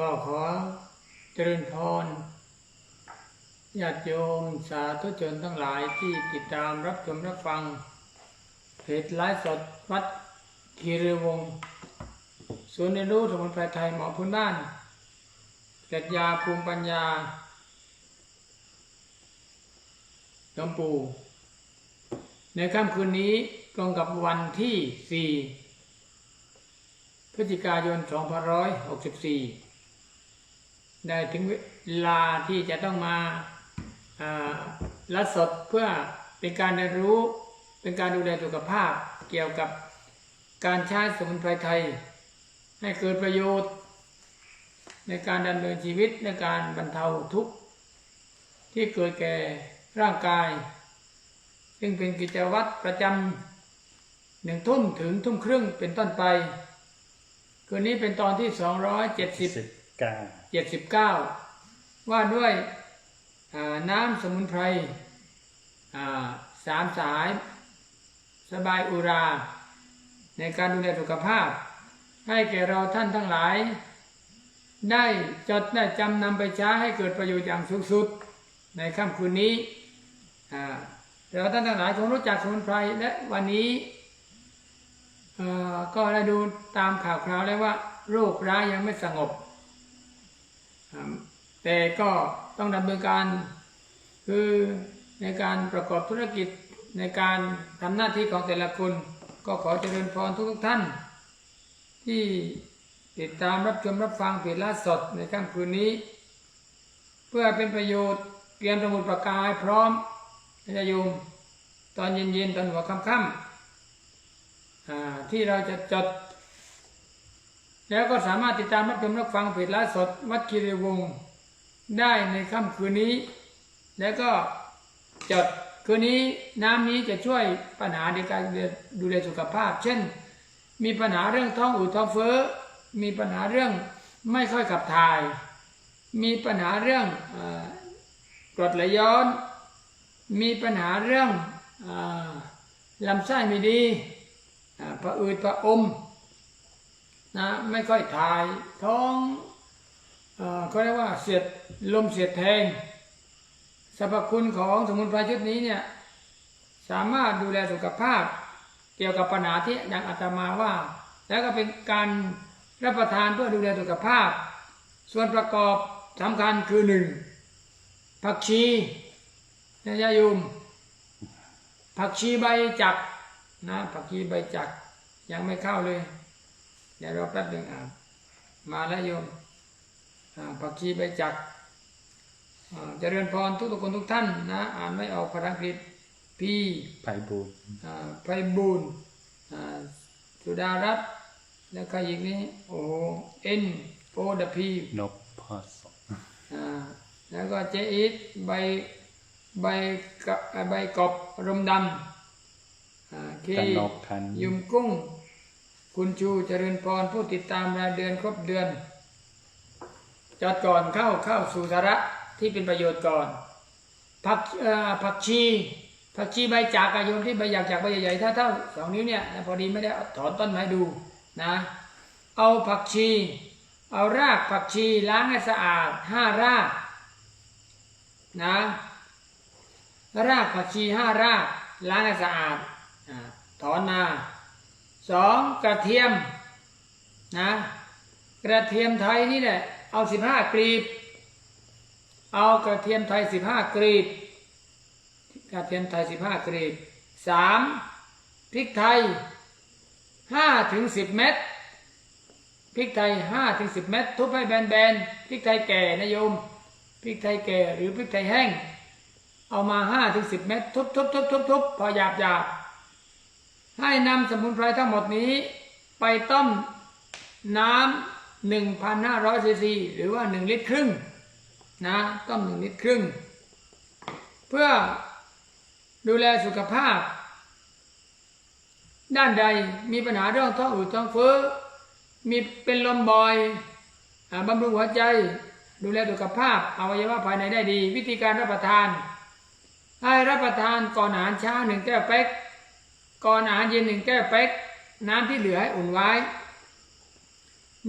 ก็ขอเจริญพรญาติโยมสาธุชนทั้งหลายที่ติดตามรับชมรับฟัง เพจไลฟ์สดวัดคีรีวงศ์ศูนย์เรียนรู้สมุนไพรไทยหมอพื้นบ้านปรัชญาภูมิปัญญาหลวงปู่ในค่ำคืนนี้ตรงกับวันที่ 4 พฤศจิกายน 2564 ได้ถึงเวลาที่จะต้องมาลัดสดเพื่อเป็นการเรียนรู้เป็นการดูแลสุขภาพเกี่ยวกับการใช้สมุนไพรไทย ให้เกิดประโยชน์ ในการดำเนินชีวิตในการบรรเทาทุกข์ที่เกิดแก่ร่างกาย ซึ่งเป็นกิจวัตรประจำหนึ่งทุ่มถึงทุ่มครึ่งเป็นต้นไป คืนนี้เป็นตอนที่270สิบ เก้า79ว่าด้วยน้ำสมุนไพรสามสาย สบายอุรา ในการดูแลสุขภาพ ให้แก่เราท่านทั้งหลาย ได้จดได้จำนำไปใช้ให้เกิดประโยชน์อย่างสูงสุด ในค่ำคืนนี้อ่เราท่านทั้งหลายคงรู้จักสมุนไพรและวันนี้ก็ได้ดูตามข่าวคราวแล้วว่า โรคร้ายยังไม่สงบ แต่ก็ต้องดำเนินการคือในการประกอบธุรกิจในการทำหน้าที่ของแต่ละคน ก็ขอเจริญพรทุกท่าน ที่ติดตามรับชมรับฟังเพจล่าสดในค่ำคืนนี้ เพื่อเป็นประโยชน์เตรียมสมุดประกายพร้อมจะโยมตอนเย็นๆตอนหัวค่ำๆที่เราจะจด แล้วก็สามารถติดตามรับชมรับฟังเพจไลฟ์สดวัดคีรีวงศ์ได้ในค่ำคืนนี้ แล้วก็จดคืนนี้น้ำนี้จะช่วยปัญหาในการดูแลสุขภาพ เช่น มีปัญหาเรื่องท้องอืดท้องเฟ้อ มีปัญหาเรื่องไม่ค่อยขับถ่าย มีปัญหาเรื่องกรดไหลย้อน มีปัญหาเรื่องอลำไส้ไม่ดีผะอืดผะอม นะไม่ค่อยถ่ายท้องเขาเรียกว่าเสียดลมเสียดแทงสรรพคุณของสมุนไพรชุดนี้เนี่ยสามารถดูแลสุขภาพ เกี่ยวกับปัญหาที่ดังอาตมาว่า แล้วก็เป็นการรับประทานเพื่อดูแลสุขภาพ ส่วนประกอบสำคัญคือหนึ่งผักชีนะยายุมผักชีใบจักนะผักชีใบจักยังไม่เข้าเลย เดี๋ยวรอแป๊บหนึ่งอ่ามาแล้วโยมอ่าผักชีใบจักรอ่าเจริญพรทุกทุกคนทุกท่านนะอ่านไม่ออกภาษาอังกฤษพี่ไพบูลย์อ่าไพบูลย์อ่าสุดารัตน์แล้วใครอีกนี้โอ้เอ็นโอดพีนพพอสองอ่าแล้วก็เจอิทใบใบกะใบกบรมดำอ่าที่กันนกทันยุมกุ้ง คุณชูเจริญพรผู้ติดตามรายเดือนครบเดือนจอดก่อนเข้าเข้าสู่สาระที่เป็นประโยชน์ก่อน ผักผักชีผักชีใบจากอะโยมที่ใบหยากจากใบใหญ่ๆถ้าเท่าสองนิ้วเนี่ยพอดีไม่ได้ถอนต้นไม้ดูนะเอาผักชี เอารากผักชีล้างให้สะอาดห้ารากนะรากผักชีห้ารากล้างให้สะอาดถอนมา สองกระเทียมนะกระเทียมไทยนี่แหละเอาสิบห้ากรีบ เอากระเทียมไทยสิบห้ากรีบกระเทียมไทยสิบห้ากรีบสามพริกไทยห้าถึงสิบเม็ดพริกไทยห้าถึงสิบเม็ดทุบให้แบนๆพริกไทยแก่นะโยมพริกไทยแก่หรือพริกไทยแห้ง เอามาห้าถึงสิบเม็ดทุบทุบทุบทุบทุบพอหยาบหยาบ ให้นำสมุนไพรทั้งหมดนี้ ไปต้มน้ำหนึ่งพันห้าร้อยซีซีหรือว่าหนึ่งลิตรครึ่งนะต้มหนึ่งลิตรครึ่ง เพื่อดูแลสุขภาพ ด้านใดมีปัญหาเรื่องท้องอืดท้องเฟ้อมีเป็นลมบ่อยบำรุงหัวใจ ดูแลสุขภาพอวัยวะภายในได้ดี วิธีการรับประทาน ให้รับประทานก่อนอาหารเช้าหนึ่งแก้วเป๊ก ก่อนอาหารเย็นหนึ่งแก้วเป๊กน้ำที่เหลือให้อุ่นไว้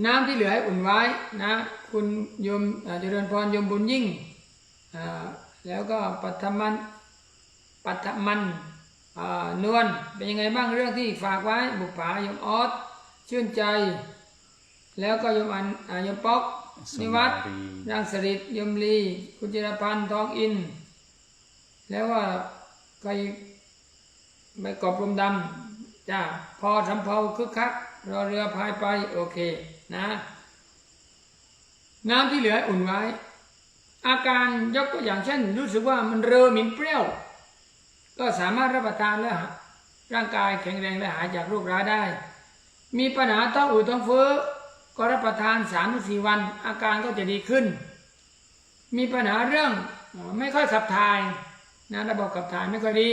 น้ำที่เหลือให้อุ่นไว้นะคุณโยมเอ่อเจริญพรโยมบุญยิ่งอ่าแล้วก็ปัทมันปัทมันอ่านวลเป็นยังไงบ้างเรื่องที่ฝากไว้บุปผาโยมออสชื่นใจ แล้วก็โยมอันอ่าโยมป๊อกสุนิวัตนารีนางสริตยมลี คุณจิรพันธ์ทองอิน แล้วว่าใคร ไม่กอบรมดำจ้าพอสำเภาคึกคักรอเรือพายไปโอเคนะ น้ำที่เหลืออุ่นไว้ อาการยกตัวอย่างเช่น รู้สึกว่ามันเรอหมิ่นเปรี้ยว ก็สามารถรับประทานแล้วร่างกายแข็งแรงและหายจากโรคร้ายได้ มีปัญหาท้องอืดท้องเฟ้อก็รับประทานสามถึงสี่วัน อาการก็จะดีขึ้น มีปัญหาเรื่องไม่ค่อยขับถ่ายนะระบบขับถ่ายไม่ค่อยดี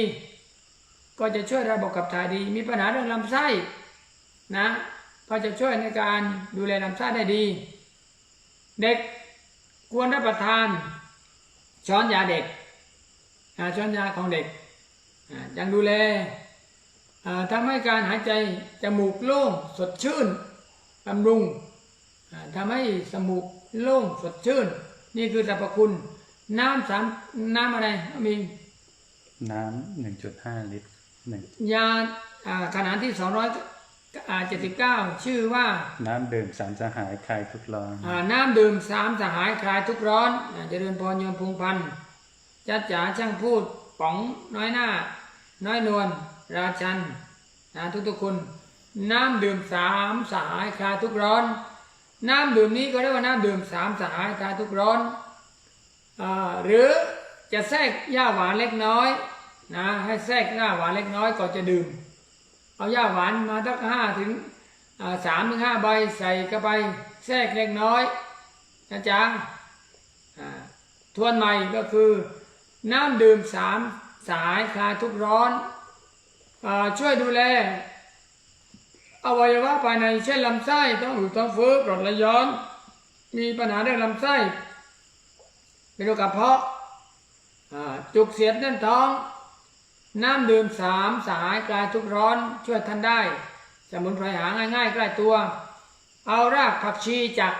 ก็จะช่วยระบบขับถ่ายดี มีปัญหาเรื่องลำไส้นะก็จะช่วยในการดูแลลำไส้ได้ดี เด็กควรรับประทานช้อนยาเด็กช้อนยาของเด็กยังดูแลอ่าทำให้การหายใจจมูกโล่งสดชื่นบำรุงอ่าทำให้สมูกโล่งสดชื่น นี่คือสรรพคุณ น้ำสามน้ำอะไรมี น้ำหนึ่งจุดห้าลิตร หนึ่งยาอ่าขนาดที่279ชื่อว่าน้ำดื่มสารสหายคลายทุกข์ร้อนอ่า น้ำดื่มสามสหายคลายทุกข์ร้อนอ่าเจริญพรโยมพงพันธ์จัดจ๋าช่างพูดป๋องน้อยหน้า น้อยนวลราชันนะทุกทุกๆคน น้ำดื่มสามสหายคลายทุกข์ร้อน น้ำดื่มนี้ก็เรียกว่าน้ำดื่มสามสหายคลายทุกข์ร้อนอาหรือจะแทรกหญ้าหวานเล็กน้อย นะให้แทรกหญ้าหวานเล็กน้อยก่อนจะดื่ม เอาหญ้าหวานมาทักห้าถึงสามถึงห้าใบใส่เข้าไปแทรกเล็กน้อยนะจ๊ะทวนใหม่ก็คือน้ำดื่มสามสายคลายทุกร้อนอช่วยดูแล อวัยวะภายในเช่นลำไส้ต้องอืดท้องเฟ้อกรดไหลย้อน มีปัญหาเรื่องลำไส้เป็นโรคกระเพาะจุกเสียดแน่นท้อง น้ำดื่มสามสหายกลายทุกข์ร้อนช่วยท่านได้ สมุนไพรหาง่ายๆใกล้ตัว เอารากผักชีจาก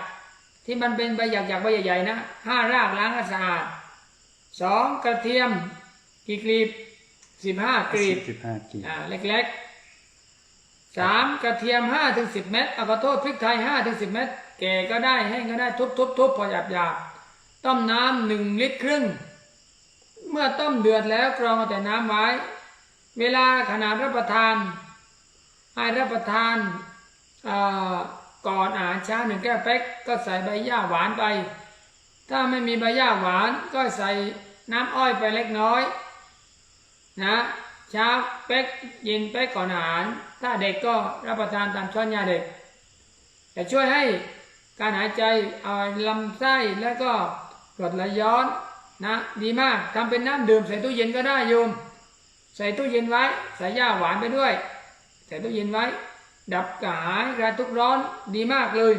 ที่มันเป็นใบหยักๆใบใหญ่ๆนะห้ารากล้างให้สะอาดสองกระเทียมกี่กลีบสิบห้ากลีบสิบห้ากีบอ่าเล็กๆสามกระเทียมห้าถึงสิบเม็ดเอาขอโทษพริกไทยห้าถึงสิบเม็ดแก่ก็ได้แห้งก็ได้ทุบทุบทุบพอหยาบหยาบๆต้มน้ำหนึ่งลิตรครึ่ง เมื่อต้มเดือดแล้วกรองเอาแต่น้ำไว้ เวลาขนาดรับประทานให้รับประทานก่อนอาหารเช้าหนึ่งแก้วเป๊กก็ใส่ใบหญ้าหวานไป ถ้าไม่มีใบหญ้าหวานก็ใส่น้ำอ้อยไปเล็กน้อยนะเช้าเป๊กเย็นเป๊กก่อนอาหาร ถ้าเด็กก็รับประทานตามช้อนยาเด็กจะช่วยให้การหายใจเอาลำไส้แล้วก็กรดไหลย้อน นะดีมากทำเป็นน้ำดื่มใส่ตู้เย็นก็ได้โยม ใส่ตู้เย็นไว้ ใส่หญ้าหวานไปด้วย ใส่ตู้เย็นไว้ ดับกระหายกระทุกข์ร้อนดีมากเลย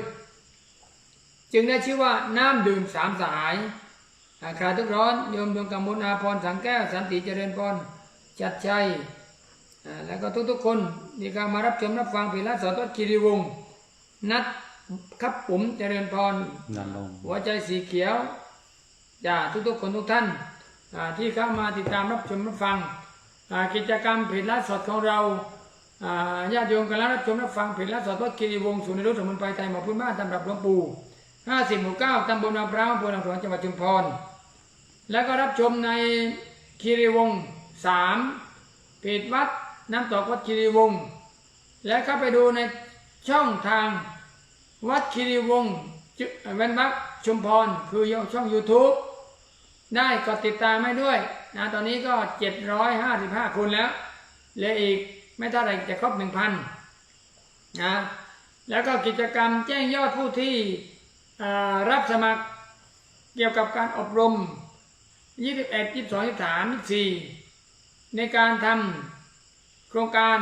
จึงได้ชื่อว่าน้ำดื่มสามสหายอาคาทุกข์ร้อนโยมดวงกำมลอาพรสังแก้ว สันติเจริญพรจัดชัยอ่าแล้วก็ทุกๆคนที่เข้ามารับชมรับฟังเพลงสดวัดคีรีวงศ์นัดครับผมเจริญพรนันลงหัวใจสีเขียวจ้า ทุกๆคนทุกท่านที่เข้ามาติดตามรับชมรับฟังกิจกรรมเพลงสดของเราญาติโยมกำลังรับชมรับฟังเพลงสดวัดคีรีวงศ์ศูนย์เรียนรู้สมุนไพรไทยหมอพื้นบ้านตำรับหลวงปู่50หมู่9ตำบลนาพร้าวอำเภอหนองสวนจังหวัดชุมพร แล้วก็รับชมในคีรีวงศ์สามเพจวัดน้ำตกวัดคีรีวงศ์และเข้าไปดูในช่องทางวัดคีรีวงศ์เวนวักชุมพร คือช่อง YouTube ได้ก็ติดตามให้ด้วยนะตอนนี้ก็ 755คนแล้วเหลืออีกไม่เท่าไรจะครบ 1,000นะแล้วก็กิจกรรมแจ้งยอดผู้ที่รับสมัครเกี่ยวกับการอบรม 21 22 23 24 ในการทำโครงการ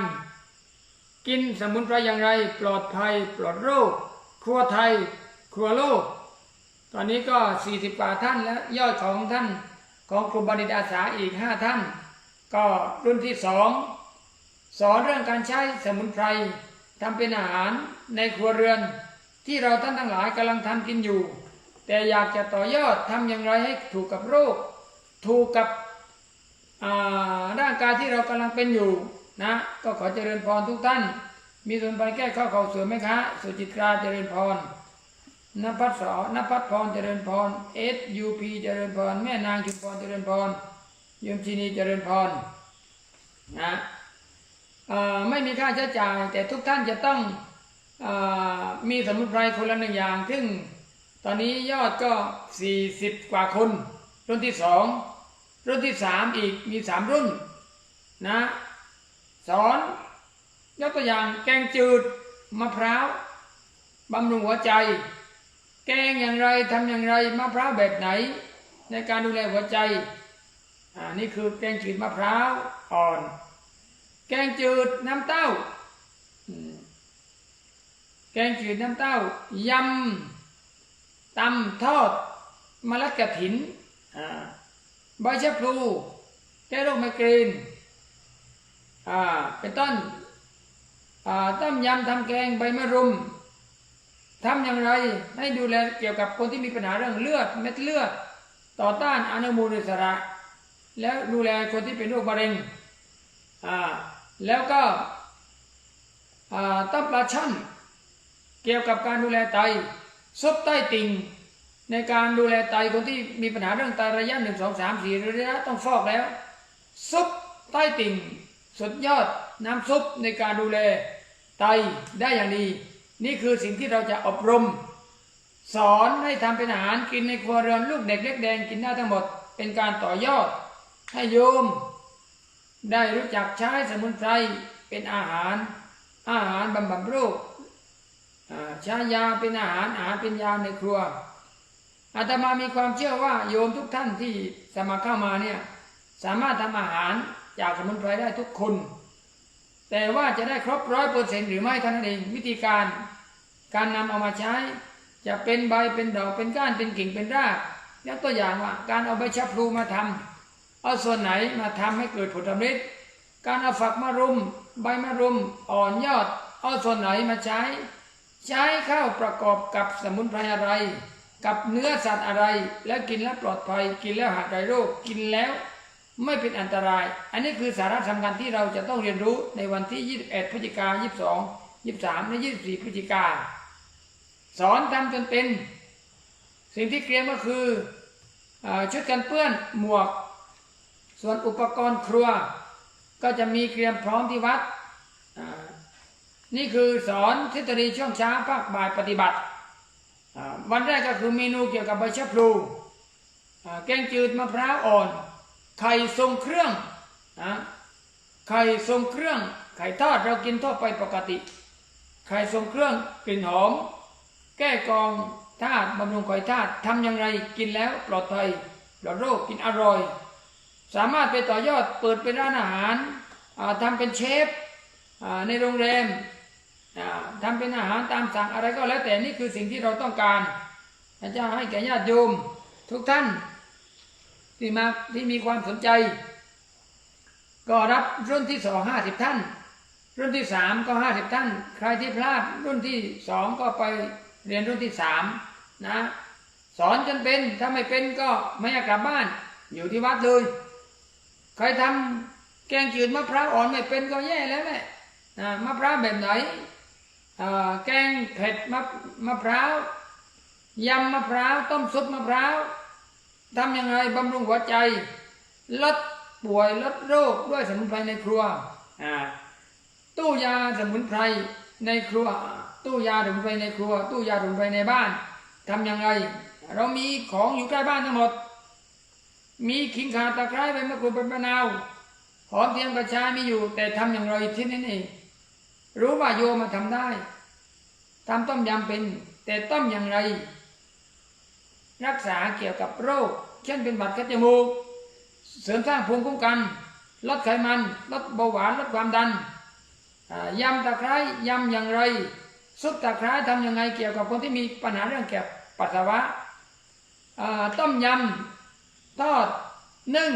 กินสมุนไพรอย่างไร ปลอดภัยปลอดโรค ครัวไทย ครัวโลก ตอนนี้ก็ 40 กว่าท่านแล้วยอดของท่านของกลุ่มบัณฑิตอาสาอีก 5 ท่าน ก็รุ่นที่สองสอนเรื่องการใช้สมุนไพรทำเป็นอาหารในครัวเรือน ที่เราท่านทั้งหลายกำลังทำกินอยู่ แต่อยากจะต่อยอดทำอย่างไรให้ถูกกับโรค ถูกกับอ่าร่างกายที่เรากำลังเป็นอยู่นะก็ขอเจริญพรทุกท่าน มีส่วนไปแก้ข้อเข่าเสื่อมไหมคะ สุจิตราเจริญพร นภัสสอนภัสพรเจริญพรเอสยูพีเจริญพรแม่นางชุมพรเจริญพรยมชินีเจริญพรนะอ่อไม่มีค่าใช้จ่าย แต่ทุกท่านจะต้องออมีสมุนไพรคนละหนึ่งอย่าง ซึ่งตอนนี้ยอดก็ 40 กว่าคน รุ่นที่สองรุ่นที่สามอีกมีสามรุ่นนะสอนยกตัวอย่างแกงจืดมะพร้าวบำรุงหัวใจ แกงอย่างไรทำอย่างไรมะพร้าวแบบไหน ในการดูแลหัวใจอ่านี่คือแกงจืดมะพร้าวอ่อน แกงจืดน้ำเต้าแกงจืดน้ำเต้ายำตำทอดมะละกะถินอ่าใบชะพลูแก้โรคไมเกรนอ่าเป็นต้นอ่าต้มยำทำแกงใบมะรุม ทำอย่างไรให้ดูแลเกี่ยวกับคนที่มีปัญหาเรื่องเลือดเม็ดเลือด ต่อต้านอนุมูลอิสระ แล้วดูแลคนที่เป็นโรคมะเร็งอ่าแล้วก็อ่าต้มปลาช่อนเกี่ยวกับการดูแลไตซุปใต้ติ่งในการดูแลไตคนที่มีปัญหาเรื่องไตระยะหนึ่งสองสามสี่ระยะต้องฟอกแล้วซุปใต้ติ่ง สุดยอดน้ำซุปในการดูแลไตได้อย่างดี นี่คือสิ่งที่เราจะอบรม สอนให้ทำเป็นอาหารกินในครัวเรือนลูกเด็กเล็กแดงกินได้ทั้งหมด เป็นการต่อยอด ให้โยม ได้รู้จักใช้สมุนไพรเป็นอาหาร อาหารบำบัดโรคใช้ยาเป็นอาหารอาหารเป็นยาในครัวอาตมามีความเชื่อว่าโยมทุกท่านที่สมัครเข้ามาเนี่ยสามารถทำอาหารจากสมุนไพรได้ทุกคน แต่ว่าจะได้ครบร้อยเปอร์เซ็นหรือไม่ท่านเองวิธีการ การนำเอามาใช้ จะเป็นใบเป็นดอกเป็นก้านเป็นกิ่งเป็นรากยกตัวอย่างว่า การเอาใบชะพลูมาทำเอาส่วนไหนมาทำให้เกิดผลสำเร็จการเอาฝักมารุม ใบมารุมอ่อนยอด เอาส่วนไหนมาใช้ ใช้ข้าวประกอบกับสมุนไพรอะไร กับเนื้อสัตว์อะไร แล้วกินแล้วปลอดภัย กินแล้วหายโรคกินแล้ว ไม่เป็นอันตราย อันนี้คือสาระสำคัญที่เราจะต้องเรียนรู้ในวันที่ 21 พฤศจิกายน22 23 และ 24 พฤศจิกา สอนทำจนเป็น สิ่งที่เตรียมก็คืออชุดกันเปื้อนหมวก ส่วนอุปกรณ์ครัว ก็จะมีเตรียมพร้อมที่วัด นี่คือสอนทฤษฎีช่วงเช้าภาคบ่ายปฏิบัติ วันแรกก็คือเมนูเกี่ยวกับใบชะพลูแกงจืดมะพร้าวอ่อน ไข่ทรงเครื่องนะไข่ทรงเครื่อง ไข่ทอดเรากินทั่วไปปกติ ไข่ทรงเครื่องกลิ่นหอม แก้กองธาตุบำรุงไข่ธาตุทำอย่างไรกินแล้วปลอดภัยปลอดโรคกินอร่อย สามารถไปต่อยอดเปิดเป็นร้านอาหารอ่าทำเป็นเชฟในโรงแรมอ่าทำเป็นอาหารตามสั่งอะไรก็แล้วแต่นี่คือสิ่งที่เราต้องการอาจารย์ให้แก่ญาติโยมทุกท่าน ที่มาที่มีความสนใจ ก็รับรุ่นที่สองห้าสิบท่าน รุ่นที่สามก็ห้าสิบท่าน ใครที่พลาดรุ่นที่สองก็ไปเรียนรุ่นที่สามนะ สอนจนเป็นถ้าไม่เป็นก็ไม่อยากกลับบ้าน อยู่ที่วัดเลย ใครทำแกงจืดมะพร้าวอ่อนไม่เป็นก็แย่แล้วแหละนะมะพร้าวแบบไหนแกงเผ็ดมะมะพร้าวยำมะพร้าวต้มซุปมะพร้าว ทำยังไงบำรุงหัวใจ ลดป่วยลดโรคด้วยสมุนไพรในครัวอ่าตู้ยาสมุนไพรในครัว ตู้ยาสมุนไพรในครัว ตู้ยาสมุนไพรในบ้านทำยังไง เรามีของอยู่ใกล้บ้านทั้งหมด มีขิงข่าตะไคร้ใบมะกรูดใบมะนาวหอมเทียมกระชายมีอยู่ แต่ทำอย่างไรที่นั่นเองรู้ว่าโยมมาทำได้ทำต้มยำเป็น แต่ต้มอย่างไร รักษาเกี่ยวกับโรค เช่นเป็นหวัดคัดจมูก เสริมสร้างภูมิคุ้มกัน ลดไขมัน ลดเบาหวาน ลดความดันยำตะไคร้ยำอย่างไร ซุปตะไคร้ทำยังไงเกี่ยวกับคนที่มีปัญหาเรื่องเกี่ยวกับปัสสาวะต้มยำทอดนึ่ง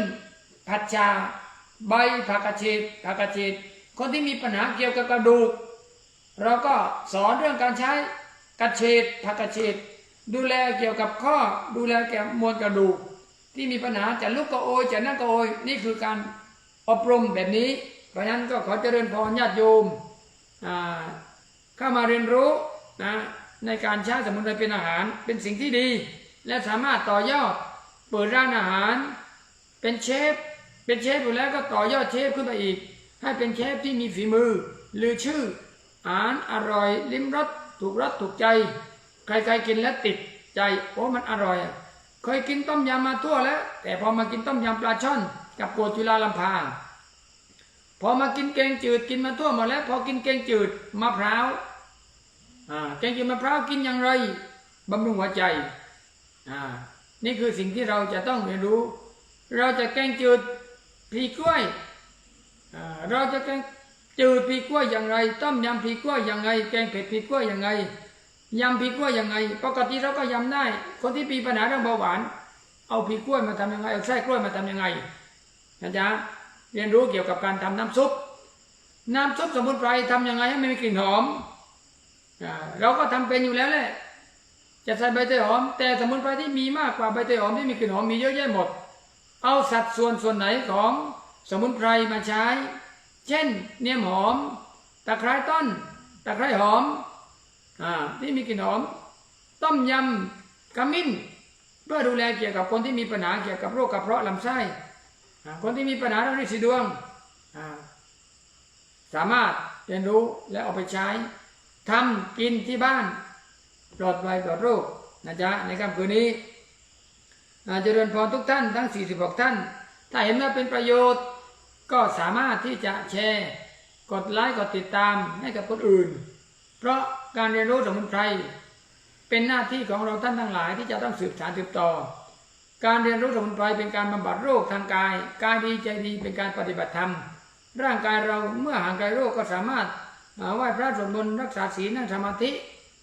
ผัดชา ใบผักกระเฉดผักกระเฉดคนที่มีปัญหาเกี่ยวกับกระดูก เราก็สอนเรื่องการใช้กระเฉดผักกระเฉด ดูแลเกี่ยวกับข้อดูแลแก่มวลกระดูก ที่มีปัญหาจะลุกก็โอยจะนั่งก็โอยนี่คือการอบรมแบบนี้ เพราะฉะนั้นก็ขอเจริญพรญาติโยมเข้ามาเรียนรู้นะในการใช้สมุนไพรเป็นอาหารเป็นสิ่งที่ดี และสามารถต่อยอดเปิดร้านอาหาร เป็นเชฟเป็นเชฟอยู่แล้วก็ต่อยอดเชฟขึ้นไปอีก ให้เป็นเชฟที่มีฝีมือหรือชื่ออาหารอร่อย ลิ้มรสถูกรสถูกใจ ใครๆกินแล้วติดใจโอ้มันอร่อย เคยกินต้มยำมาทั่วแล้ว แต่พอมากินต้มยำปลาช่อน กับโกจุฬาลำพาพอมากินแกงจืดกินมาทั่วหมดแล้ว พอกินแกงจืดมะพร้าวแกงจืดมะพร้าวกินอย่างไรบำรุงหัวใจนี่คือสิ่งที่เราจะต้องเรียนรู้ เราจะแกงจืดพริกกล้วยเราจะแกงจืดพริกกล้วยอย่างไร ต้มยำพริกกล้วยอย่างไร แกงเผ็ดพริกกล้วยอย่างไร ยำพริกกล้วยอย่างไรปกติเราก็ยำได้ คนที่มีปัญหาเรื่องเบาหวาน เอาพริกกล้วยมาทำยังไง เอาไส้กล้วยมาทำยังไงนะจ๊ะเรียนรู้เกี่ยวกับการทำน้ำซุป น้ำซุปสมุนไพรทำยังไงให้ไมันมีกลิ่นหอม เราก็ทำเป็นอยู่แล้วแหละ จะใส่ใบเตยหอม แต่สมุนไพรที่มีมากกว่าใบเตยหอมที่มีกลิ่นหอมมีเยอะแยะหมด เอาสัดส่วนส่วนไหนของสมุนไพรมาใช้ เช่น เนียมหอม ตะไคร้ต้น ตะไคร้หอม อ่าที่มีกลิ่นหอม ต้มยำขมิ้น เพื่อดูแลเกี่ยวกับคนที่มีปัญหาเกี่ยวกับโรคกระเพาะลำไส้คนที่มีปัญหาเรื่องริสีดวง สามารถเรียนรู้และเอาไปใช้ทำกินที่บ้านปลอดภัยปลอดโรคนะจ๊ะในค่ำคืนนี้เจริญพรทุกท่านทั้ง 46 ท่าน ถ้าเห็นว่าเป็นประโยชน์ ก็สามารถที่จะแชร์ กดไลค์กดติดตามให้กับคนอื่น เพราะการเรียนรู้สมุนไพรเป็นหน้าที่ของเราท่านทั้งหลายที่จะต้องสืบสานสืบต่อ การเรียนรู้สมุนไพรเป็นการบำบัดโรคทางกาย กายดีใจดีเป็นการปฏิบัติธรรม ร่างกายเราเมื่อห่างไกลโรคก็สามารถาไหว้พระสวดมนต์รักษาศีลนั่งสมาธิ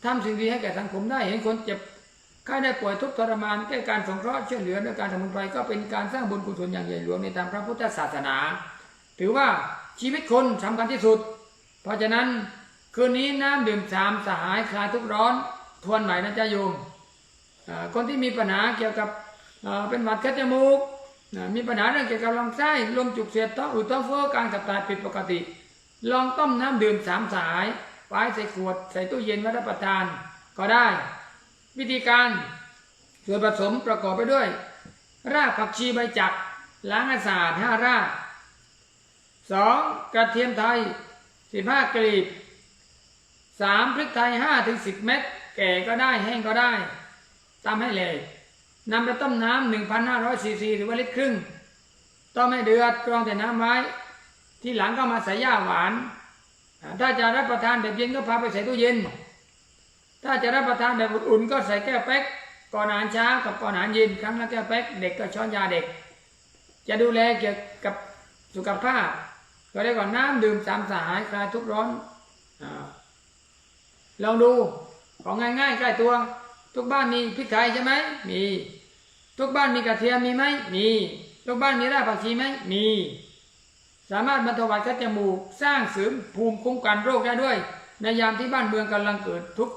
ทำสิ่งดีให้แก่สังคมได้เห็นคนเจ็บใครได้ป่วยทุกทรมานแก้การสงเคราะห์ช่วยเหลือด้วยการสมุนไพรก็เป็นการสร้างบุญกุศลอย่างใหญ่หลวงในทางพระพุทธศาสนา ถือว่าชีวิตคนสำคัญที่สุด เพราะฉะนั้น คืนนี้น้ำดื่มสามสหายคลายทุกร้อนทวนใหม่นะจ๊ะโยมคนที่มีปัญหาเกี่ยวกับเป็นหวัดคัดจมูกมีปัญหาเรื่องเกี่ยวกับลำไส้ลมจุกเสียดท้องอืดท้องเฟ้อการขับถ่ายผิดปกติ ลองต้มน้ำดื่มสามสายไว้ใส่ขวดใส่ตู้เย็นไว้รับประทานก็ได้ วิธีการส่วนผสมประกอบไปด้วย รากผักชีใบจักรล้างให้สะอาดห้ารากสองกระเทียมไทยสิบห้ากลีบ สามพริกไทยห้าถึงสิบเม็ดแก่ก็ได้แห้งก็ได้ตำให้เลยนำไปต้มน้ำหนึ่งพันห้าร้อยซีซีหรือว่าลิตรครึ่งต้มให้เดือดกรองแต่น้ำไว้ ที่หลังก็มาใส่ย่าหวาน ถ้าจะรับประทานแบบเย็นก็พาไปใส่ตู้เย็น ถ้าจะรับประทานแบบอุ่นๆก็ใส่แก้วแป๊กก่อนอาหารเช้ากับก่อนอาหารเย็นครั้งละแก้วแป๊กเด็กก็ช้อนยาเด็ก จะดูแลเกี่ยวกับสุขภาพ ก็ได้ก่อนน้ำดื่มสามสายคลายทุกร้อนอา ลองดูของง่ายๆใกล้ตัว ทุกบ้านมีพริกไทยใช่ไหมมี ทุกบ้านมีกระเทียมมีไหมมี ทุกบ้านมีรากผักชีไหมมี สามารถบรรเทาหวัดคัดจมูกสร้างเสริมภูมิคุ้มกันโรคได้ด้วย ในยามที่บ้านเมืองกำลังเกิดทุก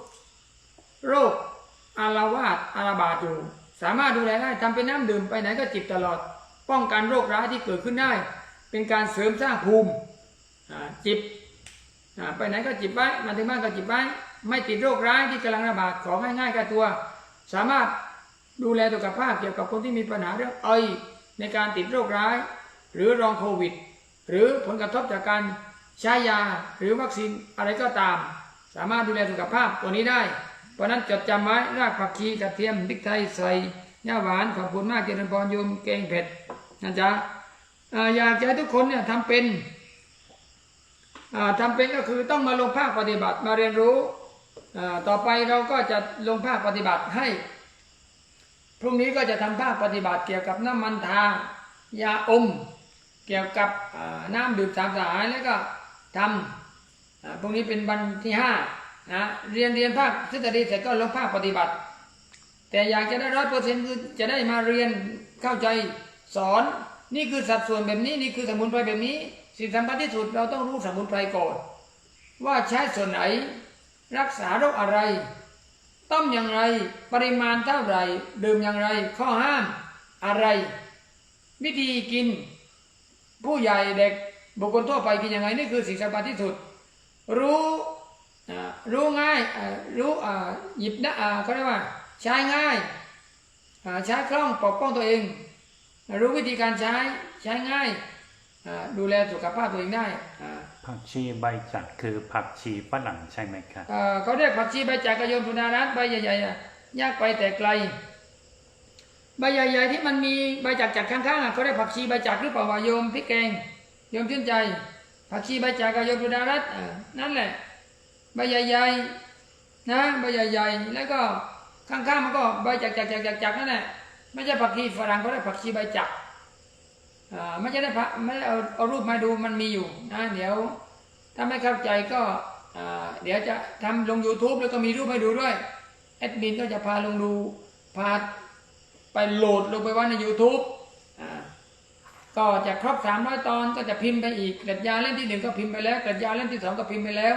โรคอาละวาดอาระบาดอยู่สามารถดูแลได้ทำเป็นน้ำดื่มไปไหนก็จิบตลอด ป้องกันโรคร้ายที่เกิดขึ้นได้ เป็นการเสริมสร้างภูมิจิบไปไหนก็จิบไว้มาถึงบ้านก็จิบไว้ ไม่ติดโรคร้ายที่กำลังระบาดของง่ายๆกับตัว สามารถดูแลสุขภาพเกี่ยวกับคนที่มีปัญหาเรื่องไอในการติดโรคร้าย หรือรองโควิด หรือผลกระทบจากการใช้ยาหรือวัคซีนอะไรก็ตาม สามารถดูแลสุขภาพตัวนี้ได้ เพราะนั้นจดจำไว้รากผักชีกระเทียมพริกไทยใส่ย่าหวานขอบคุณมากเจริญพรโยมเกงเผ็ดนะจ๊ะอยากจะให้ทุกคนเนี่ยทำเป็นทำเป็นก็คือต้องมาลงภาคปฏิบัติมาเรียนรู้ ต่อไปเราก็จะลงภาคปฏิบัติให้ พรุ่งนี้ก็จะทำภาคปฏิบัติเกี่ยวกับน้ำมันทายาอม เกี่ยวกับน้ำดื่มสามสาย แล้วก็ทำพรุ่งนี้เป็นวันที่ห้านะเรียนเรียนภาคทฤษฎีเสร็จก็ลงภาคปฏิบัติ แต่อยากจะได้ร้อยเปอร์เซ็นต์คือจะได้มาเรียนเข้าใจสอนนี่คือสัดส่วนแบบนี้นี่คือสมุนไพรแบบนี้ สิ่งสำคัญที่สุดเราต้องรู้สมุนไพรก่อนว่าใช้ส่วนไหน รักษาโรคอะไร ต้มอย่างไร ปริมาณเท่าไหร่ดื่มอย่างไร ข้อห้ามอะไร วิธีกิน ผู้ใหญ่เด็กบุคคลทั่วไปกินยังไงนี่คือสิ่งสำคัญที่สุด รู้รู้ง่ายรู้หยิบได้อ่าเขาเรียกว่า ใช้ง่ายใช้คล่องปกป้องตัวเอง รู้วิธีการใช้ใช้ง่ายดูแลสุขภาพตัวเองได้ ผักชีใบจัดคือผักชีฝรั่งใช่ไหมครับเอ่อเขาเรียกผักชีใบจากกระโยมสุดารัตน์ใบใหญ่ๆอะยากไปแต่ไกล ใบใหญ่ๆที่มันมีใบจากจากข้างๆอะเขาเรียกผักชีใบจากหรือเปล่าวะโยมพริกแกงโยมชื่นใจ ผักชีใบจากกระโยมสุดารัตน์นั่นแหละ ใบใหญ่ๆนะใบใหญ่ๆแล้วก็ข้างๆมันก็ใบจากจากจากจากจากนั่นแหละไม่ใช่ผักชีฝรั่งเขาเรียกผักชีใบจาก ไม่ใช่ได้พระไม่ได้เอาเอารูปมาดูมันมีอยู่นะเดี๋ยว ถ้าไม่เข้าใจก็เดี๋ยวจะทำลง YouTube แล้วก็มีรูปให้ดูด้วยแอดมินก็จะพาลงดูพาไปโหลดลงไปว่าใน YouTube ก็จะครบ300ตอนก็จะพิมพ์ไปอีกเกร็ดยาเล่มที่หนึ่งก็พิมพ์ไปแล้วเกร็ดยาเล่มที่สองก็พิมพ์ไปแล้ว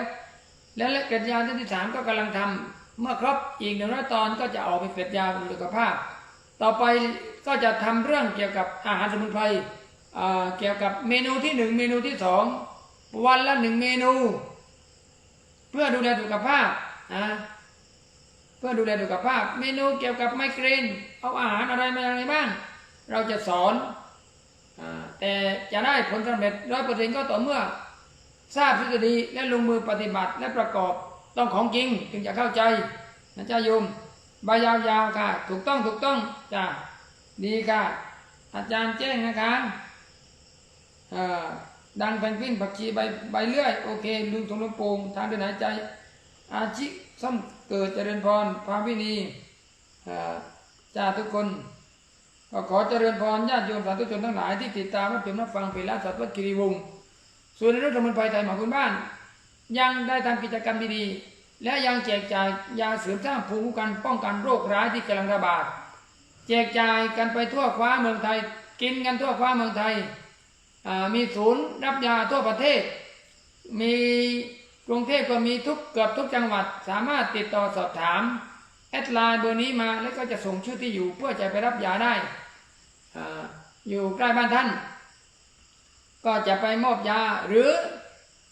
แล้วเกร็ดยาเล่มที่สามก็กำลังทำเมื่อครบอีกหนึ่งร้อยตอนก็จะออกเป็นเกร็ดยาสุขภาพ ต่อไปก็จะทำเรื่องเกี่ยวกับอาหารสมุนไพร เกี่ยวกับเมนูที่หนึ่งเมนูที่สองวันละหนึ่งเมนู เพื่อดูแลสุขภาพนะเพื่อดูแลสุขภาพ เมนูเกี่ยวกับไมเกรนเอาอาหารอะไรมาอะไรบ้าง เราจะสอนอแต่จะได้ผลสำเร็จร้อยเปอร์เซ็นต์ก็ต่อเมื่อ ทราบทฤษฎีและลงมือปฏิบัติและประกอบต้องของจริงจึงจะเข้าใจนะจ้าโยมใบยาวๆค่ะ ถูกต้องถูกต้องจ้าดีค่ะ อาจารย์แจ้งนะคะอ่า ดังแพนกวินผักชีใบใบเลื่อย โอเคลุงทงลุงโป่งทางเดินหายใจ อาชิส้มเกิดเจริญพรภาวินีอ่าจ้าทุกคนก็ขอเจริญพรญาติโยมสาธุชนทั้งหลายที่ติดตามรับชมรับฟังเพลงสัตว์วัดกิริวงศ์ส่วนในรัฐมนตรีไทยหมาพื้นบ้าน ยังได้ทำกิจกรรมดีๆ และยังแจกจ่ายยาเสริมสร้างภูมิคุ้มกันป้องกันโรคร้ายที่กำลังระบาด แจกจ่ายกันไปทั่วฟ้าเมืองไทย กินกันทั่วฟ้าเมืองไทย มีศูนย์รับยาทั่วประเทศ มีกรุงเทพก็มีทุกเกือบทุกจังหวัด สามารถติดต่อสอบถามแอดไลน์เบอร์นี้มาแล้วก็จะส่งชื่อที่อยู่เพื่อจะไปรับยาได้ออยู่ใกล้บ้านท่าน ก็จะไปมอบยาหรือ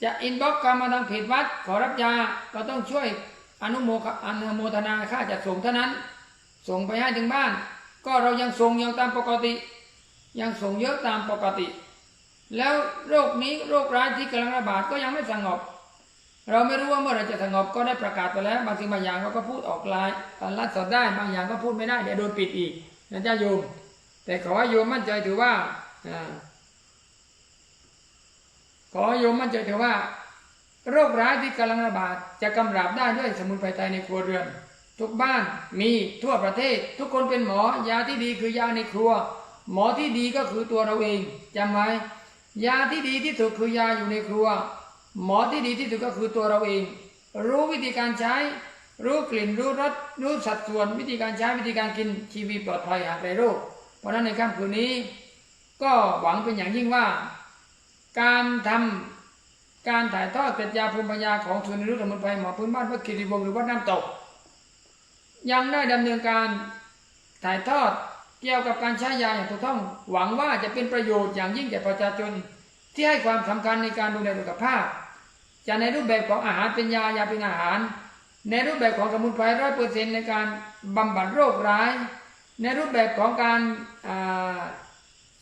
จะอินบ็อกซ์เข้ามาทางเพจวัดขอรับยาก็ต้องช่วยอนุโมอนุโมทนาค่าจัดส่งเท่านั้น ส่งไปให้ถึงบ้าน ก็เรายังส่งยังตามปกติ ยังส่งเยอะตามปกติ แล้วโรคนี้โรคร้ายที่กำลังระบาดก็ยังไม่สงบ เราไม่รู้ว่าเมื่อไรจะสงบก็ได้ประกาศไปแล้ว บางสิ่งบางอย่างเราก็พูดออกไลน์รัดสดได้บางอย่างก็พูดไม่ได้เดี๋ยวโดนปิดอีกนะจ๊ะโยม แต่ขอให้โยมมั่นใจถือว่าอ่าขอให้โยมมั่นใจถือว่า โรคร้ายที่กำลังระบาดจะกำราบได้ด้วยสมุนไพรไทยในครัวเรือน ทุกบ้านมีทั่วประเทศ ทุกคนเป็นหมอยาที่ดีคือยาในครัว หมอที่ดีก็คือตัวเราเองจำไว้ ยาที่ดีที่สุดคือยาอยู่ในครัว หมอที่ดีที่สุดก็คือตัวเราเอง รู้วิธีการใช้ รู้กลิ่นรู้รสรู้สัดส่วน วิธีการใช้วิธีการกินชีวิตปลอดภัยหางไกลโรคเพราะนั้นในค่ำคืนนี้ ก็หวังเป็นอย่างยิ่งว่า การทำการถ่ายทอดเกร็ดยาภูมิปัญญาของศูนรียนสมุนไพรหมอพื้นบ้านวัดกิริวงศ์หรือวัดน้ำตก ยังได้ดำเนินการถ่ายทอด เกี่ยวกับการใช้ยาอย่างถูกต้องหวังว่าจะเป็นประโยชน์อย่างยิ่งแก่ประชาชน ที่ให้ความสำคัญในการดูแลสุขภาพ จะในรูปแบบของอาหารเป็นยายาเป็นอาหาร ในรูปแบบของสมุนไพรร้อยเปอร์เซ็นในการบำบัดโรคร้าย ในรูปแบบของการา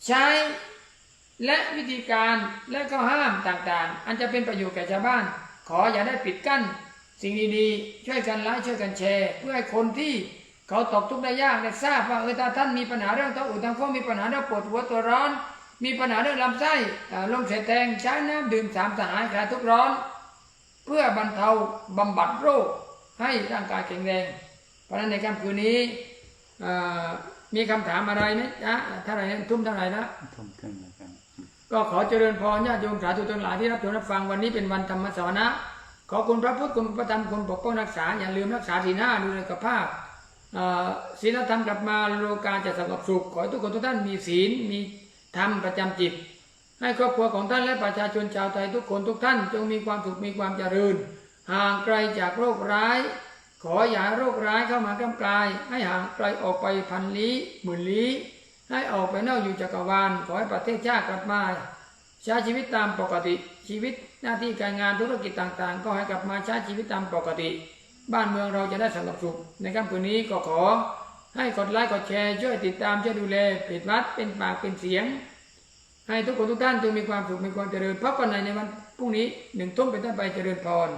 ใช้และวิธีการและข้อห้ามต่างๆ อันจะเป็นประโยชน์แก่ชาวบ้าน ขออย่าได้ปิดกั้น สิ่งดีๆ ช่วยกันไลค์ช่วยกันแชร์ เพื่อให้คนที่ เขาตกทุกข์ได้ยากได้ทราบว่าเออถ้าท่านมีปัญหาเรื่องท้องอืดท้องฟ้องมีปัญหาเรื่องปวดหัวตัวร้อน มีปัญหาเรื่องลำไส้อ่าลมเสแตงใช้น้ำดื่มสามสหายคลายทุกข์ร้อน เพื่อบรรเทาบำบัดโรคให้ร่างกายแข็งแรง เพราะฉะนั้นในค่ำคืนนี้อ่ามีคำถามอะไรไหมจ๊ะเท่าไหร่ทุ่มเท่าไหร่นะทุ่มครึ่งนะครับก็ขอเจริญพรญาติโยมสาธุชนหลายที่รับชมรับฟังวันนี้เป็นวันธรรมสวนะขอคุณพระพุทธคุณพระธรรมคุณปกป้องรักษาอย่าลืมรักษาศีลห้าดูแลสุขภาพ ศีลธรรมกลับมาโลกาจะสงบสุข ขอให้ทุกคนทุกท่านมีศีลมีธรรมประจำจิต ให้ครอบครัวของท่านและประชาชนชาวไทยทุกคนทุกท่าน จงมีความสุขมีความเจริญ ห่างไกลจากโรคร้าย ขออย่าโรคร้ายเข้ามากำกลาย ให้ห่างไกลออกไปพันลี้หมื่นลี้ ให้ออกไปน่าอยู่จักรวาลขอให้ประเทศชาติกลับมาใช้ชีวิตตามปกติชีวิตหน้าที่การงานธุรกิจต่างๆ ก็ให้กลับมาใช้ชีวิตตามปกติ บ้านเมืองเราจะได้สงบสุขในค่ำคืนนี้ก็ขอ ให้กดไลค์กดแชร์ช่วยติดตามช่วยดูแลปิดวัดเป็นปากเป็นเสียง ให้ทุกคนทุกท่านจงมีความสุขมีความเจริญพบกันในในวันพรุ่งนี้หนึ่งทุ่มเป็นต้นไปเจริญพร